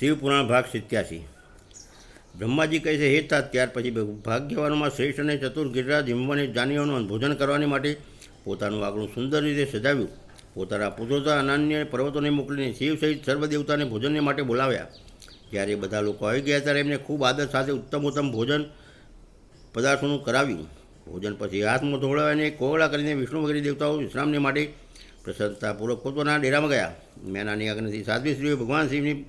શિવપુરાણ ભાગ સિત્યાસી. બ્રહ્માજી કહે છે, હે તા ત્યાર પછી ભાગ્યવાનોમાં શ્રેષ્ઠ અને ચતુર ગિરરાજ હિમવાની જાનીઓનું ભોજન કરવાની માટે પોતાનું આગળું સુંદર રીતે સજાવ્યું. પોતાના પુત્રોતા અનાન્ય પર્વતોને મોકલીને શિવ સહિત સર્વદેવતાને ભોજનને માટે બોલાવ્યા. જ્યારે બધા લોકો આવી ગયા ત્યારે એમને ખૂબ આદર સાથે ઉત્તમ ઉત્તમ ભોજન પદાર્થોનું કરાવ્યું. ભોજન પછી હાથમાં ધોળાવીને કોગળા કરીને વિષ્ણુ વગેરે દેવતાઓ વિશ્રામને માટે પ્રસન્નતાપૂર્વક પોતાના ડેરામાં ગયા. મેનાની અગ્નિથી સાધ્વી સ્ત્રીઓ ભગવાન શિવની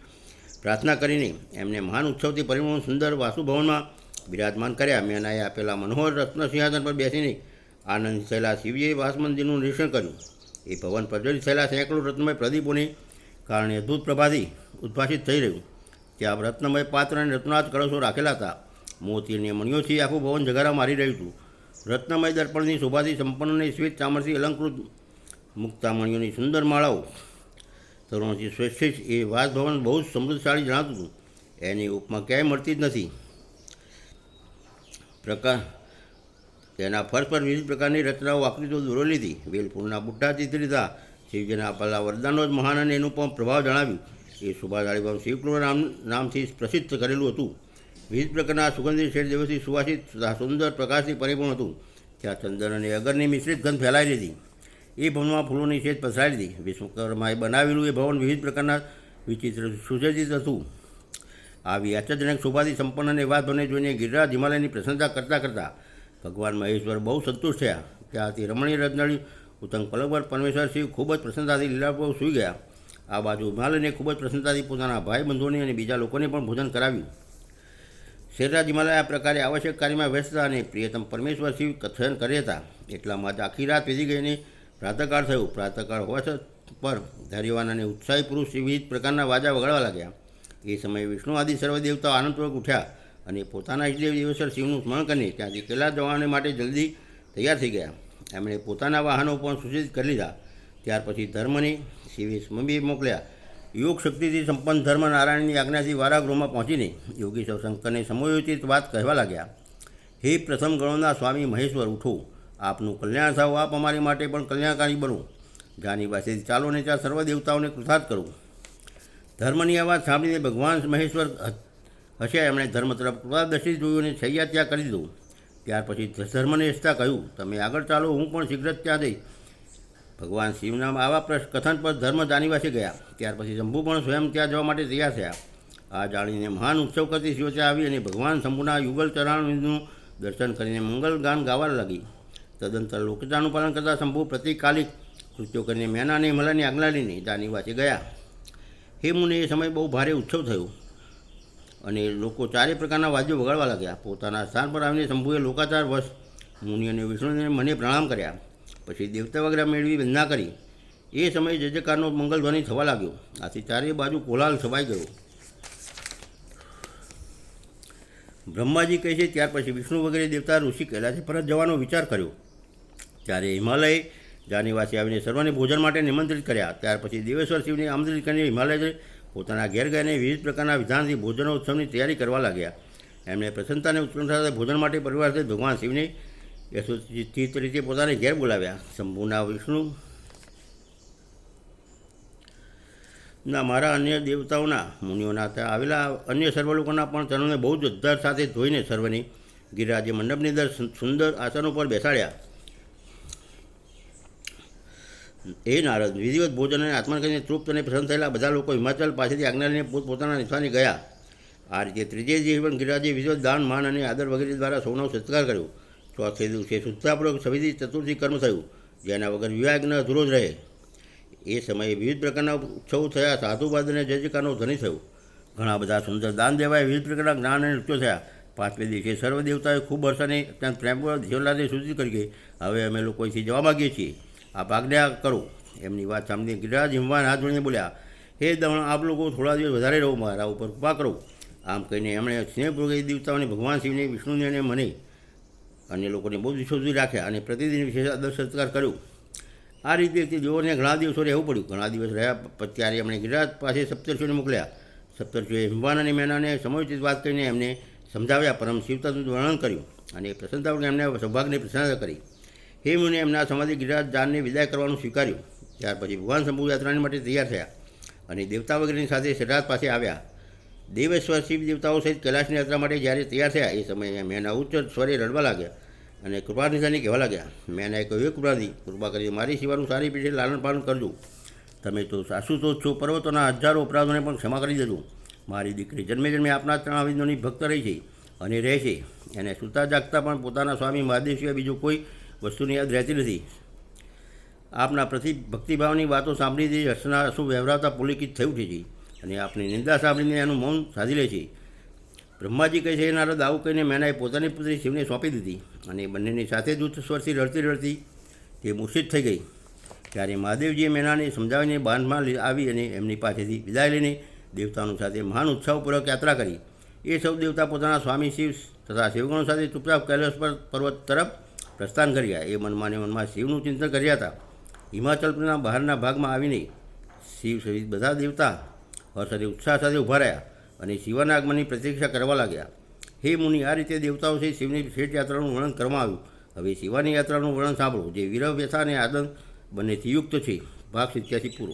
પ્રાર્થના કરીને એમને મહાન ઉત્સવથી પરિમળ સુંદર વાસુભવનમાં બિરાજમાન કર્યા. મેનાએ આપેલા મનોહર રત્ન સિંહાસન પર બેસીને આનંદ થયેલા શિવજીએ વાસ મંદિરનું નિરીક્ષણ કર્યું. એ ભવન પ્રજ્વલિત થયેલા સેંકડો રત્નમય પ્રદીપોને કારણે અદ્ભુત પ્રભાથી ઉદ્ભાસિત થઈ રહ્યું. ત્યાં રત્નમય પાત્ર અને રત્નાથ કળશો રાખેલા હતા. મોતી અને મણિયોથી આખું ભવન જગારા મારી રહ્યું હતું. રત્નમય દર્પણની શોભાથી સંપન્ન અને શ્વેત ચામરથી અલંકૃત મુક્તામણીઓની સુંદર માળાઓ તરુણથી શ્રેષ્ઠ એ વાસભવન બહુ જ સમૃદ્ધશાળી જણાતું હતું. એની ઉપમા ક્યાંય મળતી જ નથી. પ્રકાશ તેના ફર્શ પર વિવિધ પ્રકારની રચનાઓ આકૃતિઓ દોરેલી હતી વેલફૂલના બુટ્ટા ચિત્રિત શિવજીના આપેલા વરદાનનો જ મહાન અને એનું પણ પ્રભાવ જણાવ્યું. એ ભવન શિવકૃષ્ણ નામ, નામથી પ્રસિદ્ધ કરેલું હતું. વિવિધ પ્રકારના સુગંધિત શેર દેવથી સુવાસિત સુંદર પ્રકાશથી પરિપૂર્ણ હતું. ત્યાં ચંદન અને અગરની મિશ્રિત ગંધ ફેલાઈ હતી એ ભવનમાં ફૂલોની સેજ પસારી હતી વિશ્વકર્માએ બનાવેલું એ ભવન વિવિધ પ્રકારના વિચિત્ર સુસજ્જિત હતું. આવી આશ્ચર્યજનક શોભાથી સંપન્ન અને એવા ભવને જોઈને ગિરિરાજ હિમાલયની પ્રશંસા કરતાં કરતાં ભગવાન મહેશ્વર બહુ સંતુષ્ટ થયા. ત્યાંથી રમણીય રત્નળી, ઉત્તમ પલક પરમેશ્વર શિવ ખૂબ જ પ્રસન્નતાથી લીલાભાવ સૂઈ ગયા. આ બાજુ હિમાલયને ખૂબ જ પ્રસન્નતાથી પોતાના ભાઈ બંધુઓને અને બીજા લોકોને પણ ભોજન કરાવ્યું. શેરરાજ હિમાલય આ પ્રકારે આવશ્યક કાર્યમાં વ્યસ્ત અને પ્રિયતમ પરમેશ્વર શિવ કથન કરે હતા. એટલામાં જ આખી રાત વીતી ગઈને પ્રાતઃકાળ થયું. પ્રાતકાળ હોવા છતાં પર ધૈર્યવાન અને ઉત્સાહી પુરુષ વિવિધ પ્રકારના વાજા વગાડવા લાગ્યા. એ સમયે વિષ્ણુ આદિ સર્વદેવતા આનંદપૂર્વક ઉઠ્યા અને પોતાના ઇષ્ટદેવ દિવસર શિવનું સ્મરણ કરીને ત્યાંથી કેલા જવાને માટે જલ્દી તૈયાર થઈ ગયા. એમણે પોતાના વાહનો પણ સૂચિત કરી લીધા. ત્યાર પછી ધર્મની શિવે સ્મબી મોકલ્યા. યોગ શક્તિથી સંપન્ન ધર્મ નારાયણની આજ્ઞાથી વારાગૃહમાં પહોંચીને યોગી શંકરને સમયોચિત વાત કહેવા લાગ્યા. હે પ્રથમ ગણોના સ્વામી મહેશ્વર, ઉઠો. આપનું કલ્યાણ થાવ, આપ અમારી માટે પણ કલ્યાણકારી બનો. જાની પાસેથી ચાલો ને ત્યાં સર્વ દેવતાઓને કૃતાર્થ કરું. ધર્મની આ વાત સાંભળીને ભગવાન મહેશ્વર હશે એમણે ધર્મ તરફ કૃપાદર્શી જોયું અને છૈયા ત્યાં કરી દીધું. ત્યાર પછી ધર્મને હસતા કહ્યું, તમે આગળ ચાલો, હું પણ શીઘ્ર ત્યાં જઈશ. ભગવાન શિવના આવા કથન પર ધર્મ જાનીવાસી ગયા. ત્યાર પછી શંભુ પણ સ્વયં ત્યાં જવા માટે તૈયાર થયા. આ જાણીને મહાન ઉત્સવ કરતી શિવ આવી અને ભગવાન શંભુના યુગલ ચરણનું દર્શન કરીને મંગલ ગાન ગાવા લાગી. તદંતર લોકતાનું પાલન કરતા શંભુ પ્રતિકાલિક કૃત્યો કરીને મેના અને હિમાલયની દાની વાંચી ગયા. હે મુને, એ સમય બહુ ભારે ઉત્સવ થયો અને લોકો ચારે પ્રકારના વાદ્યો વગાડવા લાગ્યા. પોતાના સ્થાન પર આવીને શંભુએ લોકાચાર વશ મુનિ અને વિષ્ણુને મને પ્રણામ કર્યા. પછી દેવતા વગેરે મેળવી વંદના કરી. એ સમયે જય જયકારનો મંગલધ્વનિ થવા લાગ્યો. આથી ચારે બાજુ કોલાલ છવાઈ ગયો. બ્રહ્માજી કહે છે, ત્યાર પછી વિષ્ણુ વગેરે દેવતા ઋષિ કૈલાસે પરત જવાનો વિચાર કર્યો. ત્યારે હિમાલય જાનીવાસી આવીને સર્વને ભોજન માટે નિમંત્રિત કર્યા. ત્યાર પછી દેવેશ્વર શિવને આમંત્રિત કરીને હિમાલય પોતાના ઘેર ગઈને વિવિધ પ્રકારના વિધાનથી ભોજનોત્સવની તૈયારી કરવા લાગ્યા. એમણે પ્રસન્નતાને ઉત્કંઠા સાથે ભોજન માટે પરિવાર સાથે ભગવાન શિવને યશોચિત રીતે પોતાને ઘેર બોલાવ્યા. શંભુના વિષ્ણુ. ના, મારા અન્ય દેવતાઓના, મુનિઓના ત્યાં આવેલા અન્ય સર્વ લોકોના પણ ચરણોને બહુ જ ઉદ્ધાર સાથે ધોઈને સર્વની ગિરિરાજે મંડપની અંદર સુંદર આસન ઉપર બેસાડ્યા. એ નારદ, વિધિવત ભોજન અને આત્મા કરીને તૃપ્ત અને પ્રસન્ન થયેલા બધા લોકો હિમાચલ પાસેથી આજ્ઞા લઈને પોતપોતાના નિશાને ગયા. આ રીતે ત્રીજે દિવસે ગિરિરાજે વિધિવત દાન, માન અને આદર વગેરે દ્વારા સૌનો સત્કાર કર્યો. ચોથે દિવસે શુદ્ધાપૂર્વક સવિધિ ચતુર્થી કર્મ થયું, જેના વગર વિવાહજ્ઞ અધૂરો જ રહે. એ સમયે વિવિધ પ્રકારના ઉત્સવો થયા, સાધુવાદ અને જયજકારનો ધની થયો. ઘણા બધા સુંદર દાન દેવાય વિવિધ પ્રકારના જ્ઞાન અને નૃત્યો થયા. પાંચમે દિવસે સર્વ દેવતાએ ખૂબ વર્ષાને અત્યંત પ્રેમપૂર્વક જીવનલાલને સૂચિત કરી ગઈ. હવે અમે લોકો અહીંથી જવા માગીએ છીએ. આપ ભાગડ્યા કરો. એમની વાત સાંભળી ગિરિરાજ હિમવાન હાથ જોડીને બોલ્યા, હે દમણ, આપ લોકો થોડા દિવસ વધારે રહો, મારા ઉપર કૃપા કરો. આમ કહીને એમણે સ્નેહપૂર્વક દેવતાઓને, ભગવાન શિવને, વિષ્ણુને અને મને અન્ય લોકોને બહુ દિવસો રાખ્યા અને પ્રતિદિન વિશેષ આદર સત્કાર કર્યો. આ રીતે તે દેવોને ઘણા દિવસો રહેવું પડ્યું. ઘણા દિવસ રહ્યા ત્યારે એમણે ગિરિરાજ પાસે સપ્તર્ષિઓને મોકલ્યા. સપ્તર્ષિઓએ હિમવાન અને મેનાને સમયોચિત વાત કરીને એમને સમજાવ્યા. પરમ શિવતાનું વર્ણન કર્યું અને પ્રસન્નતાપૂર્વક એમને સૌભાગ્યની પ્રશંસા કરી. હે મુનિ, એમના સમાધિ ગિરિરાજ દાનને વિદાય કરવાનું સ્વીકાર્યું. ત્યાર પછી ભગવાન શંભુ યાત્રાની માટે તૈયાર થયા અને દેવતા વગેરેની સાથે શરરાજ પાસે આવ્યા. દેવેશ્વર શિવ દેવતાઓ સહિત કૈલાસની યાત્રા માટે જ્યારે તૈયાર થયા, એ સમયે મેના ઉચ્ચ સ્વરે રડવા લાગ્યા અને કૃપાનિધાની કહેવા લાગ્યા, મેનાએ કહ્યું એ કૃપાની કૃપા કરી મારી સિવાનું સારી પીઠે લાલન પાલન કરજો. તમે તો સાસુ છો, પર્વતોના હજારો અપરાધોને પણ ક્ષમા કરી દેજો. મારી દીકરી જન્મે જન્મે આપના ચરણાવિંદોની ભક્ત રહી છે અને રહે છે. એને સૂતા જાગતા પણ પોતાના સ્વામી મહાદેવ સિવાય બીજું કોઈ વસ્તુની યાદ રહેતી નથી. આપના પ્રતિ ભક્તિભાવની વાતો સાંભળીથી હસના અશુ વ્યવહારતા પુલકિત થઈ ઉઠી છે અને આપની નિંદા સાંભળીને એનું મૌન સાધી લે છે. બ્રહ્માજી કહે છે નારદ, આવું કહીને મેનાએ પોતાની પુત્રી શિવને સોંપી દીધી અને બંનેની સાથે જ ઉચ્ચ સ્વરથી રડતી રડતી તે મૂર્છિત થઈ ગઈ. ત્યારે મહાદેવજીએ મેનાને સમજાવીને બાંધમાં આવી અને એમની પાસેથી વિદાય લઈને દેવતાનું સાથે મહાન ઉત્સાહપૂર્વક યાત્રા કરી. એ સૌ દેવતા પોતાના સ્વામી શિવ તથા શિવગણો સાથે ચૂપચાપ કૈલાસ પર પર્વત તરફ પ્રસ્થાન કર્યા. એ મનમાં ને મનમાં શિવનું ચિંતન કર્યા હતા. હિમાચલના બહારના ભાગમાં આવીને શિવ સહિત બધા દેવતા હર્ષ અને ઉત્સાહ સાથે ઊભા રહ્યા અને શિવાના આગમનની પ્રતીક્ષા કરવા લાગ્યા. હે મુનિ, આ રીતે દેવતાઓ સહિત શિવની શેઠ યાત્રાનું વર્ણન કરવામાં આવ્યું. હવે શિવાની યાત્રાનું વર્ણન સાંભળો. જે વીરવ્યથા વ્યથા અને આનંદ બંનેથી યુક્ત છે. ભાગ સિત્યાસી પૂરો.